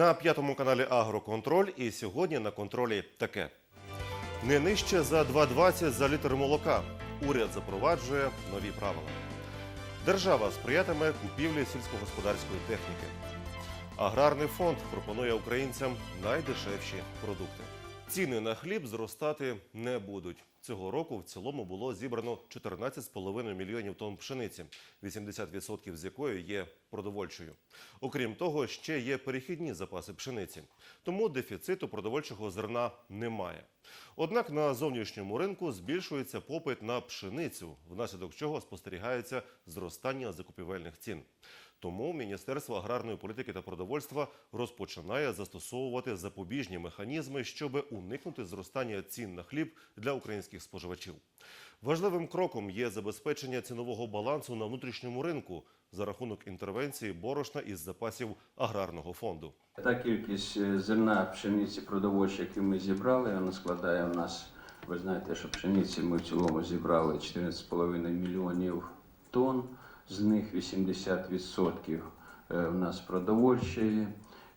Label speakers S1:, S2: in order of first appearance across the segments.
S1: На п'ятому каналі Агроконтроль і сьогодні на контролі таке. Не нижче за 2,20 за літр молока. Уряд запроваджує нові правила. Держава сприятиме купівлі сільськогосподарської техніки. Аграрний фонд пропонує українцям найдешевші продукти. Ціни на хліб зростати не будуть. Цього року в цілому було зібрано 14,5 мільйонів тонн пшениці, 80% з якої є продовольчою. Окрім того, ще є перехідні запаси пшениці, тому дефіциту продовольчого зерна немає. Однак на зовнішньому ринку збільшується попит на пшеницю, внаслідок чого спостерігається зростання закупівельних цін. Тому Міністерство аграрної політики та продовольства розпочинає застосовувати запобіжні механізми, щоб уникнути зростання цін на хліб для українських споживачів. Важливим кроком є забезпечення цінового балансу на внутрішньому ринку за рахунок інтервенції борошна із запасів аграрного фонду.
S2: Та кількість е, зерна пшениці продовольчої, яку ми зібрали, вона складає у нас, ви знаєте, що пшениці ми в цілому зібрали 14,5 мільйонів тонн, з них 80% у в нас продовольчої,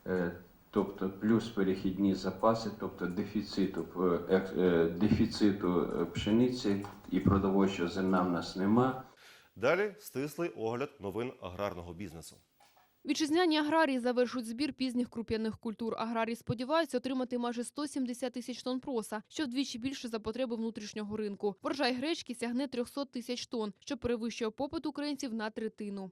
S2: е, тобто плюс перехідні запаси, тобто дефіциту, е, е, дефіциту е, пшениці і продовольчого зерна в нас нема.
S1: Далі стислий огляд новин аграрного бізнесу.
S3: Вітчизняні аграрії завершують збір пізніх круп'яних культур. Аграрії сподіваються отримати майже 170 тисяч тонн проса, що вдвічі більше за потреби внутрішнього ринку. Врожай гречки сягне 300 тисяч тонн, що перевищує попит українців на третину.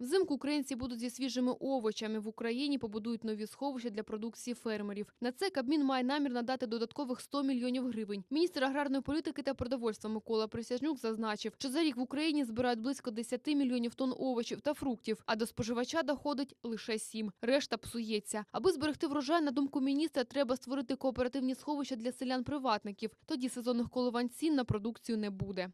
S3: Взимку українці будуть зі свіжими овочами. В Україні побудують нові сховища для продукції фермерів. На це Кабмін має намір надати додаткових 100 мільйонів гривень. Міністр аграрної політики та продовольства Микола Присяжнюк зазначив, що за рік в Україні збирають близько 10 мільйонів тонн овочів та фруктів, а до споживача доходить лише 7. Решта псується. Аби зберегти врожай, на думку міністра, треба створити кооперативні сховища для селян-приватників. Тоді сезонних коливань цін на продукцію не буде.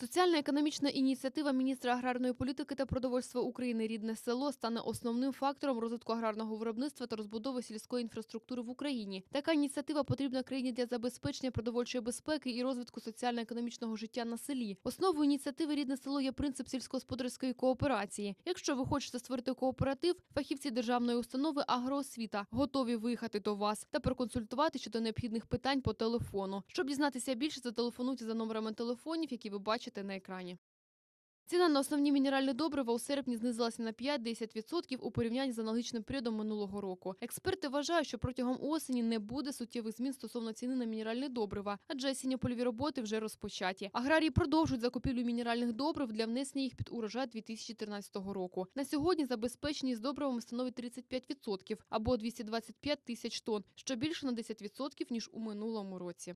S3: Соціально-економічна ініціатива міністра аграрної політики та продовольства України Рідне село стане основним фактором розвитку аграрного виробництва та розбудови сільської інфраструктури в Україні. Така ініціатива потрібна країні для забезпечення продовольчої безпеки і розвитку соціально-економічного життя на селі. Основою ініціативи Рідне село є принцип сільськогосподарської кооперації. Якщо ви хочете створити кооператив, фахівці державної установи агроосвіта готові виїхати до вас та проконсультувати щодо необхідних питань по телефону. Щоб дізнатися більше, зателефонуйте за номерами телефонів, які ви бачите на екрані. Ціна на основні мінеральні добрива у серпні знизилася на 5-10% у порівнянні з аналогічним періодом минулого року. Експерти вважають, що протягом осені не буде суттєвих змін стосовно ціни на мінеральні добрива, адже осінньо-польові роботи вже розпочаті. Аграрії продовжують закупівлю мінеральних добрив для внесення їх під урожай 2013 року. На сьогодні забезпеченість добривами становить 35% або 225 тисяч тонн, що більше на 10% ніж у минулому році.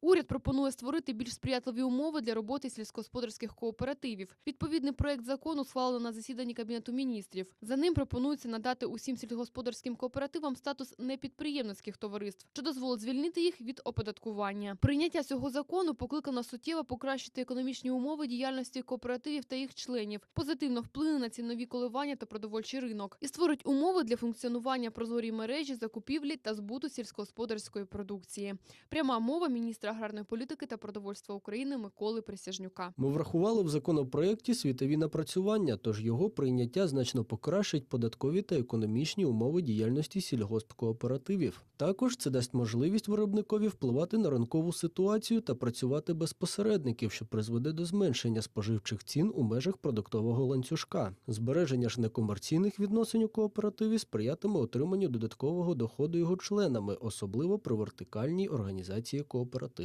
S3: Уряд пропонує створити більш сприятливі умови для роботи сільськогосподарських кооперативів. Відповідний проект закону схвалено на засіданні Кабінету міністрів. За ним пропонується надати усім сільськогосподарським кооперативам статус непідприємницьких товариств, що дозволить звільнити їх від оподаткування. Прийняття цього закону покликано суттєво покращити економічні умови діяльності кооперативів та їх членів, позитивно вплине на цінові коливання та продовольчий ринок і створить умови для функціонування прозорій мережі закупівлі та збуту сільськогосподарської продукції. Пряма мова міністра аграрної політики та продовольства України Миколи Присяжнюка.
S4: Ми врахували в законопроєкті світові напрацювання, тож його прийняття значно покращить податкові та економічні умови діяльності сільгоспкооперативів. Також це дасть можливість виробникові впливати на ринкову ситуацію та працювати без посередників, що призведе до зменшення споживчих цін у межах продуктового ланцюжка. Збереження ж некомерційних відносин у кооперативі сприятиме отриманню додаткового доходу його членами, особливо при вертикальній організації кооперативу.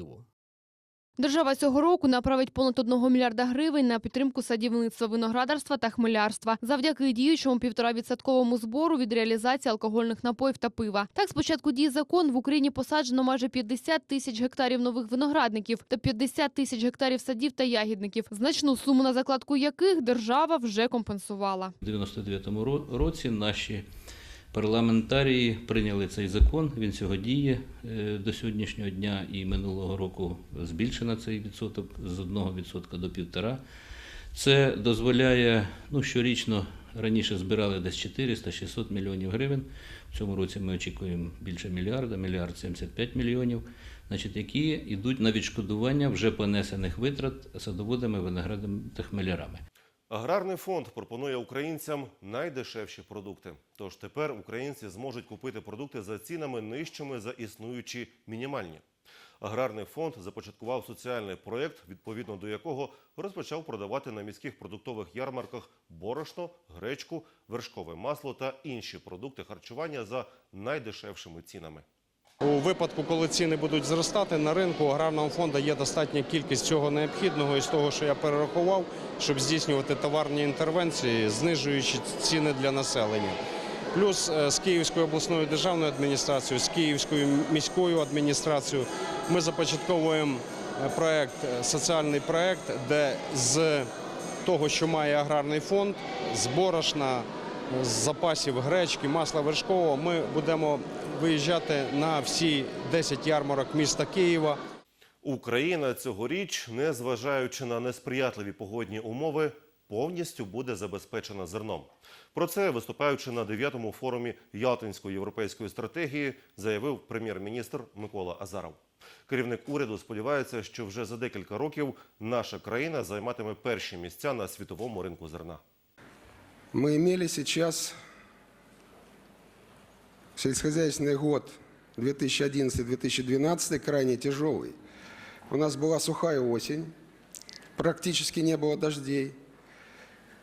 S3: Держава цього року направить понад 1 мільярда гривень на підтримку садівництва, виноградарства та хмелярства завдяки діючому півторавідсотковому збору від реалізації алкогольних напоїв та пива. Так, з початку дії закон в Україні посаджено майже 50 тисяч гектарів нових виноградників та 50 тисяч гектарів садів та ягідників, значну суму на закладку яких держава вже компенсувала.
S5: У 99-му році наші парламентарії прийняли цей закон. Він цього діє е, до сьогоднішнього дня і минулого року збільшено цей відсоток з 1% до 1,5%. Це дозволяє ну, щорічно. Раніше збирали десь 400-600 мільйонів гривень. В цьому році ми очікуємо більше мільярда, мільярд 75 мільйонів, значить, які йдуть на відшкодування вже понесених витрат садоводами, виноградами та хмелярами.
S1: Аграрний фонд пропонує українцям найдешевші продукти. Тож тепер українці зможуть купити продукти за цінами нижчими за існуючі мінімальні. Аграрний фонд започаткував соціальний проєкт, відповідно до якого розпочав продавати на міських продуктових ярмарках борошно, гречку, вершкове масло та інші продукти харчування за найдешевшими цінами.
S6: У випадку, коли ціни будуть зростати на ринку, аграрного фонду є достатня кількість цього необхідного і з того, що я перерахував, щоб здійснювати товарні інтервенції, знижуючи ціни для населення. Плюс е, з Київською обласною державною адміністрацією, з Київською міською адміністрацією ми започатковуємо е, проект, е, соціальний проект, де з того, що має аграрний фонд, з борошна, з запасів гречки, масла вершкового, ми будемо виїжджати на всі 10 ярмарок міста Києва.
S1: Україна цьогоріч, незважаючи на несприятливі погодні умови, повністю буде забезпечена зерном. Про це, виступаючи на 9-му форумі Ялтинської європейської стратегії, заявив прем'єр-міністр Микола Азаров. Керівник уряду сподівається, що вже за декілька років наша країна займатиме перші місця на світовому ринку зерна.
S7: Мы имели сейчас сельскохозяйственный год 2011-2012 крайне тяжелый. У нас была сухая осень, практически не было дождей.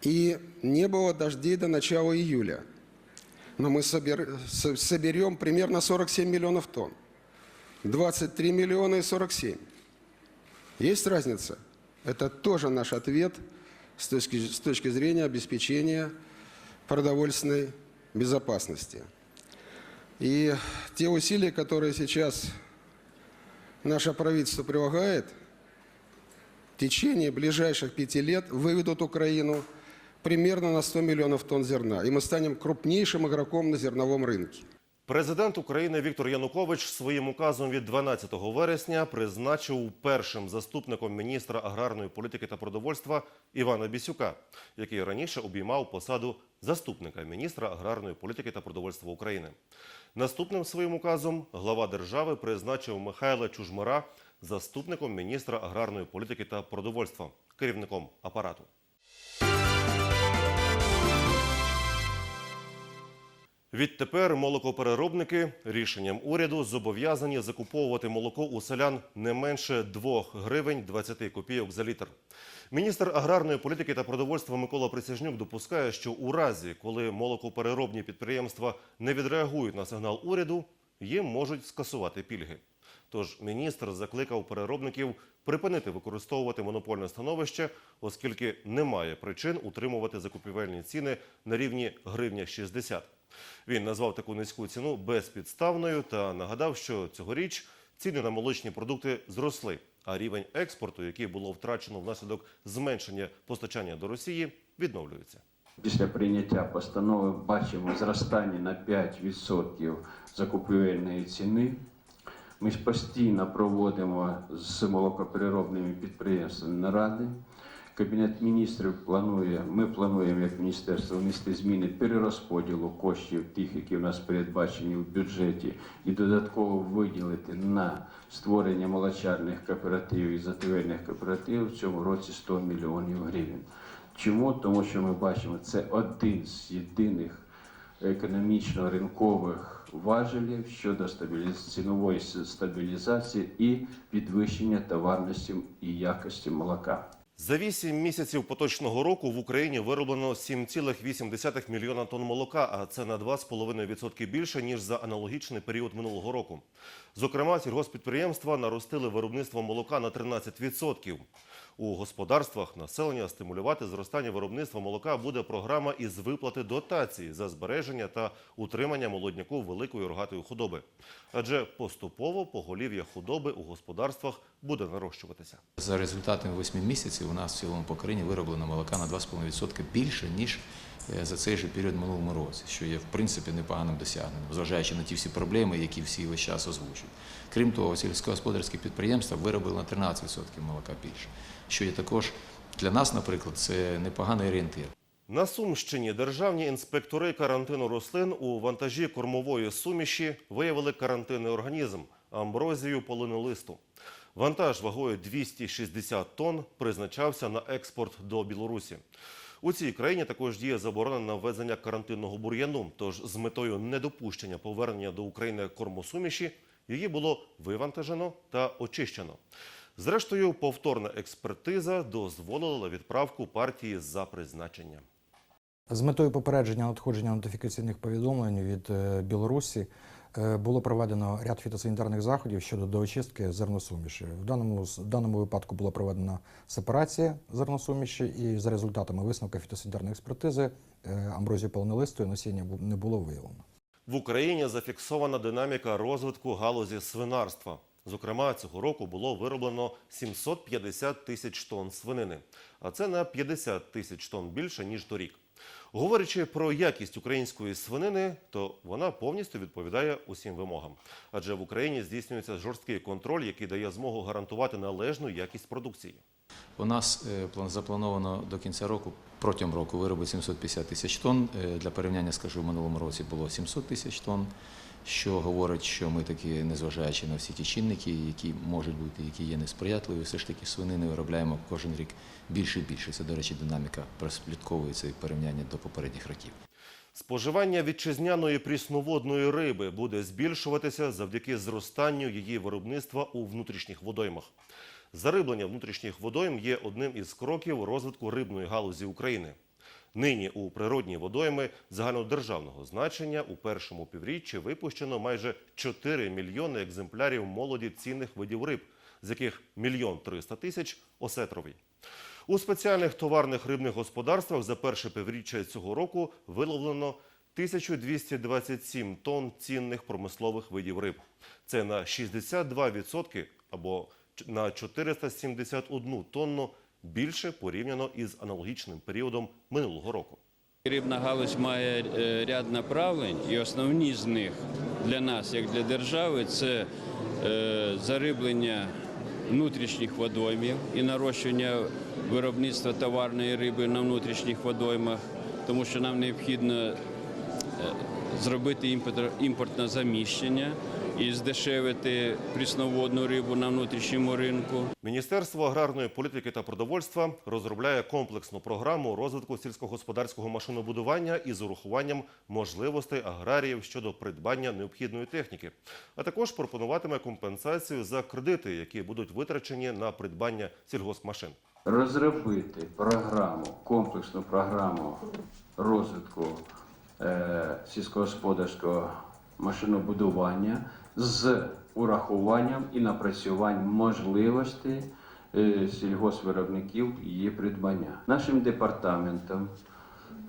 S7: И не было дождей до начала июля. Но мы собер- со- соберем примерно 47 миллионов тонн. 23 миллиона и 47. Есть разница? Это тоже наш ответ с точки, с точки зрения обеспечения продовольственной безопасности. И те усилия, которые сейчас наше правительство прилагает, в течение ближайших пяти лет выведут Украину примерно на 100 миллионов тонн зерна. И мы станем крупнейшим игроком на зерновом рынке.
S1: Президент України Віктор Янукович своїм указом від 12 вересня призначив першим заступником міністра аграрної політики та продовольства Івана Бісюка, який раніше обіймав посаду заступника міністра аграрної політики та продовольства України. Наступним своїм указом глава держави призначив Михайла Чужмара заступником міністра аграрної політики та продовольства, керівником апарату. Відтепер молокопереробники рішенням уряду зобов'язані закуповувати молоко у селян не менше 2 гривень 20 копійок за літр. Міністр аграрної політики та продовольства Микола Присяжнюк допускає, що у разі, коли молокопереробні підприємства не відреагують на сигнал уряду, їм можуть скасувати пільги. Тож міністр закликав переробників припинити використовувати монопольне становище, оскільки немає причин утримувати закупівельні ціни на рівні гривня 60. Він назвав таку низьку ціну безпідставною та нагадав, що цьогоріч ціни на молочні продукти зросли, а рівень експорту, який було втрачено внаслідок зменшення постачання до Росії, відновлюється.
S2: Після прийняття постанови бачимо зростання на 5% закупівельної ціни. Ми ж постійно проводимо з молокопереробними підприємствами наради. Кабінет міністрів планує, ми плануємо як міністерство внести зміни перерозподілу коштів тих, які в нас передбачені в бюджеті, і додатково виділити на створення молочарних кооперативів і зативельних кооперативів в цьому році 100 мільйонів гривень. Чому? Тому що ми бачимо, це один з єдиних економічно-ринкових важелів щодо цінової стабілізації і підвищення товарності і якості молока.
S1: За 8 місяців поточного року в Україні вироблено 7,8 мільйона тонн молока, а це на 2,5% більше, ніж за аналогічний період минулого року. Зокрема, сільгоспідприємства наростили виробництво молока на 13%. У господарствах населення стимулювати зростання виробництва молока буде програма із виплати дотацій за збереження та утримання молодняку великої рогатої худоби. Адже поступово поголів'я худоби у господарствах буде нарощуватися.
S8: За результатами 8 місяців у нас в цілому по країні вироблено молока на 2,5% більше, ніж е, за цей же період минулому році, що є в принципі непоганим досягненням, зважаючи на ті всі проблеми, які всі весь час озвучують. Крім того, сільськогосподарські підприємства виробили на 13% молока більше, що є також для нас, наприклад, це непоганий орієнтир.
S1: На Сумщині державні інспектори карантину рослин у вантажі кормової суміші виявили карантинний організм амброзію полинолисту. Вантаж вагою 260 тонн призначався на експорт до Білорусі. У цій країні також діє заборона на ввезення карантинного бур'яну. Тож з метою недопущення повернення до України кормосуміші її було вивантажено та очищено. Зрештою, повторна експертиза дозволила відправку партії за призначенням.
S9: З метою попередження надходження нотифікаційних повідомлень від е, Білорусі е, було проведено ряд фітосанітарних заходів щодо доочистки зерносуміші. В даному, в даному випадку була проведена сепарація зерносуміші, і за результатами висновку фітосанітарної експертизи е, амброзію полонилистої насіння бу- не було виявлено.
S1: В Україні зафіксована динаміка розвитку галузі свинарства. Зокрема, цього року було вироблено 750 тисяч тонн свинини, а це на 50 тисяч тонн більше ніж торік. Говорячи про якість української свинини, то вона повністю відповідає усім вимогам. Адже в Україні здійснюється жорсткий контроль, який дає змогу гарантувати належну якість продукції.
S8: У нас е, план- заплановано до кінця року, протягом року виробити 750 тисяч тонн. Е, Для порівняння, скажу, в минулому році було 700 тисяч тонн, що говорить, що ми таки, незважаючи на всі ті чинники, які можуть бути, які є несприятливі, все ж таки свинини виробляємо кожен рік більше і більше. Це, до речі, динаміка прослідковується і порівняння до попередніх років.
S1: Споживання вітчизняної прісноводної риби буде збільшуватися завдяки зростанню її виробництва у внутрішніх водоймах. Зариблення внутрішніх водойм є одним із кроків розвитку рибної галузі України. Нині у природні водойми загальнодержавного значення у першому півріччі випущено майже 4 мільйони екземплярів молоді цінних видів риб, з яких мільйон 300 тисяч осетровий. У спеціальних товарних рибних господарствах за перше півріччя цього року виловлено 1227 тонн цінних промислових видів риб. Це на 62% або на 471 тонну більше порівняно із аналогічним періодом минулого року.
S10: Рибна галузь має е, ряд направлень, і основні з них для нас, як для держави, це е, зариблення внутрішніх водоймів і нарощування виробництва товарної риби на внутрішніх водоймах, тому що нам необхідно е, зробити імпортне- заміщення і здешевити прісноводну рибу на внутрішньому ринку.
S1: Міністерство аграрної політики та продовольства розробляє комплексну програму розвитку сільськогосподарського машинобудування із урахуванням можливостей аграріїв щодо придбання необхідної техніки, а також пропонуватиме компенсацію за кредити, які будуть витрачені на придбання сільгоспмашин.
S2: розробити програму, комплексну програму розвитку е, сільськогосподарського машинобудування з урахуванням і напрацюванням можливостей е, сільгоспвиробників її придбання. Нашим департаментом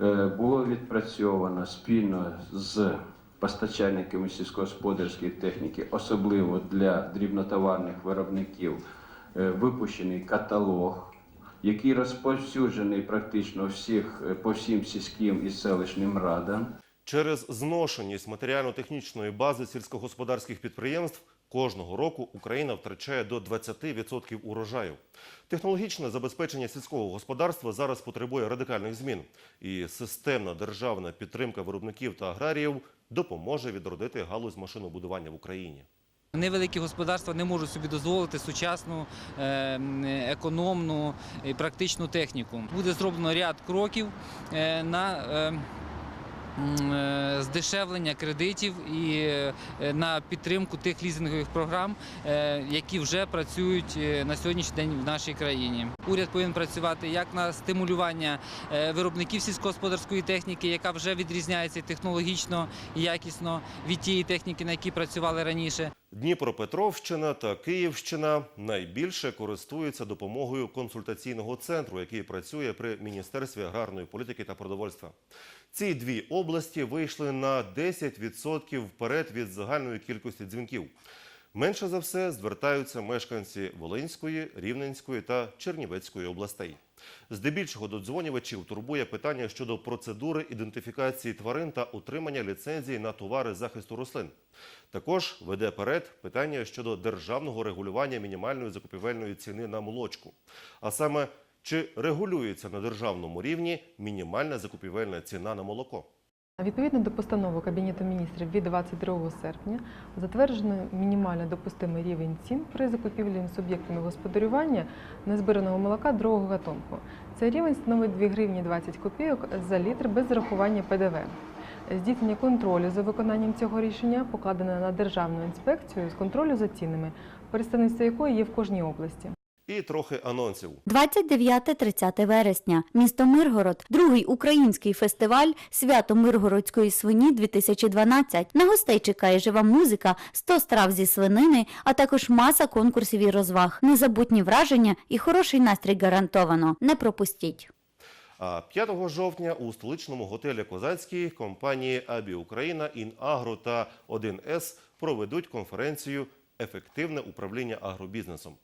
S2: е, було відпрацьовано спільно з постачальниками сільськогосподарської техніки, особливо для дрібнотоварних виробників, е, випущений каталог, який розповсюджений практично всіх, по всім сільським і селищним радам.
S1: Через зношеність матеріально-технічної бази сільськогосподарських підприємств кожного року Україна втрачає до 20% урожаю. Технологічне забезпечення сільського господарства зараз потребує радикальних змін, і системна державна підтримка виробників та аграріїв допоможе відродити галузь машинобудування в Україні.
S11: Невеликі господарства не можуть собі дозволити сучасну, е, економну і практичну техніку. Буде зроблено ряд кроків е, на е, здешевлення кредитів і е, на підтримку тих лізингових програм, е, які вже працюють е, на сьогоднішній день в нашій країні. Уряд повинен працювати як на стимулювання е, виробників сільськогосподарської техніки, яка вже відрізняється технологічно і якісно від тієї техніки, на якій працювали раніше.
S1: Дніпропетровщина та Київщина найбільше користуються допомогою консультаційного центру, який працює при Міністерстві аграрної політики та продовольства. Ці дві області вийшли на 10% вперед від загальної кількості дзвінків. Менше за все звертаються мешканці Волинської, Рівненської та Чернівецької областей. Здебільшого додзвонювачів турбує питання щодо процедури ідентифікації тварин та отримання ліцензії на товари захисту рослин. Також веде перед питання щодо державного регулювання мінімальної закупівельної ціни на молочку. А саме, чи регулюється на державному рівні мінімальна закупівельна ціна на молоко?
S12: Відповідно до постанови Кабінету міністрів від 22 серпня затверджено мінімально допустимий рівень цін при закупівлі суб'єктами господарювання незбираного молока другого гатунку. Цей рівень становить 2 гривні 20 копійок за літр без зарахування ПДВ. Здійснення контролю за виконанням цього рішення покладено на Державну інспекцію з контролю за цінами, представництво якої є в кожній області.
S1: І трохи анонсів.
S13: 29-30 вересня. Місто Миргород. Другий український фестиваль Свято Миргородської свині 2012. На гостей чекає жива музика, 100 страв зі свинини, а також маса конкурсів і розваг. Незабутні враження і хороший настрій гарантовано. Не пропустіть.
S1: А 5 жовтня у столичному готелі Козацький компанії Абі Україна, Інагро та 1С проведуть конференцію Ефективне управління агробізнесом.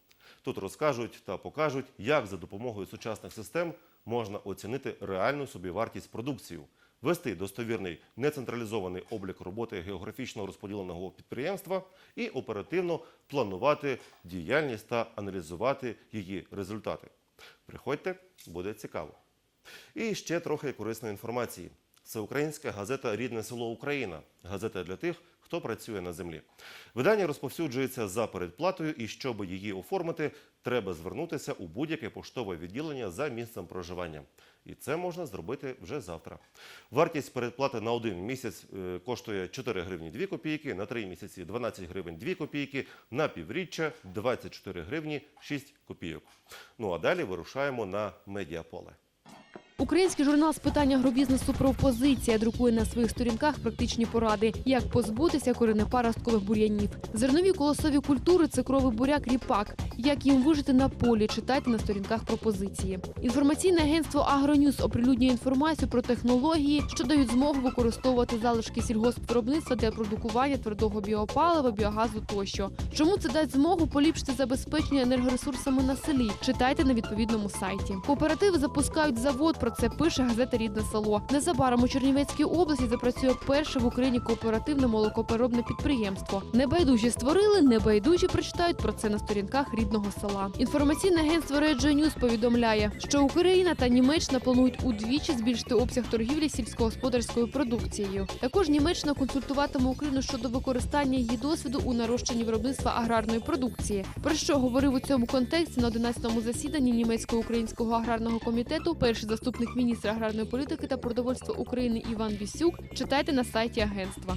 S1: Тут розкажуть та покажуть, як за допомогою сучасних систем можна оцінити реальну собівартість продукції, вести достовірний нецентралізований облік роботи географічно розподіленого підприємства і оперативно планувати діяльність та аналізувати її результати. Приходьте, буде цікаво. І ще трохи корисної інформації. Це українська газета Рідне село Україна. Газета для тих, хто працює на землі. Видання розповсюджується за передплатою, і щоб її оформити, треба звернутися у будь-яке поштове відділення за місцем проживання. І це можна зробити вже завтра. Вартість передплати на один місяць е, коштує 4 гривні 2 копійки, на 3 місяці 12 гривень 2 копійки, на півріччя 24 гривні 6 копійок. Ну а далі вирушаємо на медіаполе.
S3: Український журнал з питань агробізнесу «Пропозиція» друкує на своїх сторінках практичні поради, як позбутися коренепаросткових бур'янів. Зернові колосові культури, цукровий буряк, ріпак. Як їм вижити на полі, читайте на сторінках пропозиції. Інформаційне агентство «Агроньюз» оприлюднює інформацію про технології, що дають змогу використовувати залишки сільгоспвиробництва для продукування твердого біопалива, біогазу тощо. Чому це дасть змогу поліпшити забезпечення енергоресурсами на селі? Читайте на відповідному сайті. Кооперативи запускають завод. Про це пише газета Рідне село. Незабаром у Чернівецькій області запрацює перше в Україні кооперативне молокопереробне підприємство. Небайдужі створили, небайдужі прочитають про це на сторінках рідного села. Інформаційне агентство Реджо Ньюз повідомляє, що Україна та Німеччина планують удвічі збільшити обсяг торгівлі сільськогосподарською продукцією. Також Німеччина консультуватиме Україну щодо використання її досвіду у нарощенні виробництва аграрної продукції. Про що говорив у цьому контексті на 11-му засіданні німецько-українського аграрного комітету перший заступник міністра аграрної політики та продовольства України Іван Бісюк. Читайте на сайті агентства.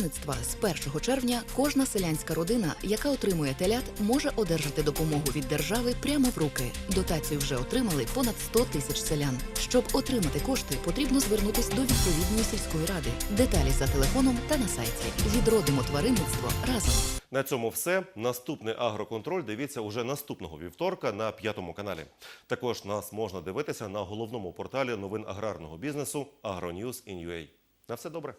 S14: тваринництва з 1 червня кожна селянська родина, яка отримує телят, може одержати допомогу від держави прямо в руки. Дотацію вже отримали понад 100 тисяч селян. Щоб отримати кошти, потрібно звернутися до відповідної сільської ради. Деталі за телефоном та на сайті. Відродимо тваринництво разом.
S1: На цьому все. Наступний агроконтроль дивіться уже наступного вівторка на п'ятому каналі. Також нас можна дивитися на головному порталі новин аграрного бізнесу AgroNews. На все добре.